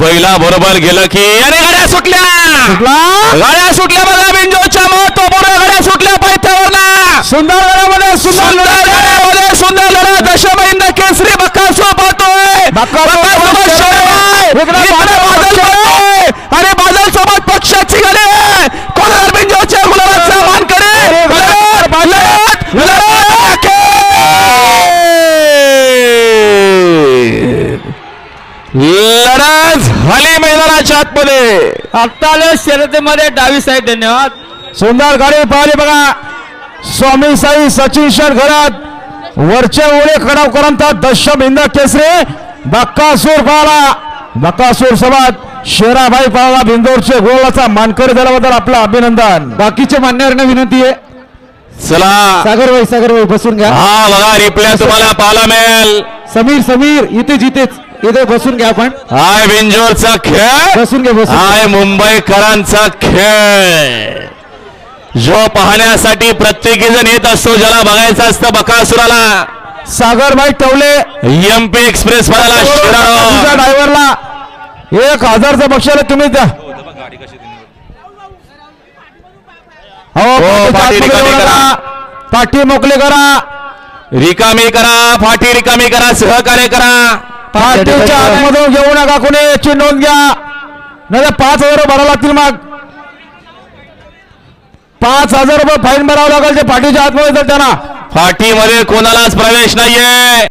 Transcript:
बैला बरोबर गेलं की अरे गाड्या सुटल्या गाड्या सुटल्या बघा बिंजोच्या महत्त्वपूर्ण गाड्या सुटल्या पायथ्यावर सुंदर गडामध्ये सुंदर. लढ्यामध्ये सुंदर लढा दशमहिंद केसरी पाहतोय सोबत शेरवाय. इकडे इकडे बादल सोबत पक्षाची गाडी. कोलार बिंजोच्या गुलाबाचा मान अरे, करे बादल, लढत झाली मैदानाच्या आतमध्ये. आत्ता शर्यतीमध्ये डावी साईड धन्यवाद. सुंदर गाडी पाहिली बघा. स्वामी साई सचिन शेठ घरात. वरचे ओळे कडाव करंतात दशम हिंद केसरी. बक्कासूर पाहला बक्कासूर सोबत शेराभाई पाहला बिंदोरचे गोलाचा मानकरी दिल्याबद्दल आपलं अभिनंदन. बाकीचे मान्यवरांना विनंती आहे. चला. सागरभाई सागरभाई बसून घ्या. हा बघा रिप्ले तुम्हाला पाहायला मिळेल. समीर समीर इथे जिथेच इथे बसून घ्या आपण. हाय बिंजोरचा खेळ. बसून घ्या बसून हाय मुंबईकरांचा खेळ. जो पाहण्यासाठी प्रत्येकी जण येत असतो ज्याला बघायचं असतं बकासुराला. सागरभाई टवले. MP express Shirala. ड्रायव्हरला. एक हजारचं बक्षाला तुम्ही द्या. हो हो, रिकामी करा. पाठी मोकळी करा. रिकामी करा फाटी रिकामी करा सहकार्य करा. पाठीच्या आतमधून घेऊ नका कोणी याची नोंद घ्या. नाही पाच हजार भरावं लागतील मग. पाच हजार रुपये फाईन भरावं लागेल जे पाठीच्या आतमध्ये त्यांना. फाटीमध्ये कोणालाच प्रवेश नाहीये.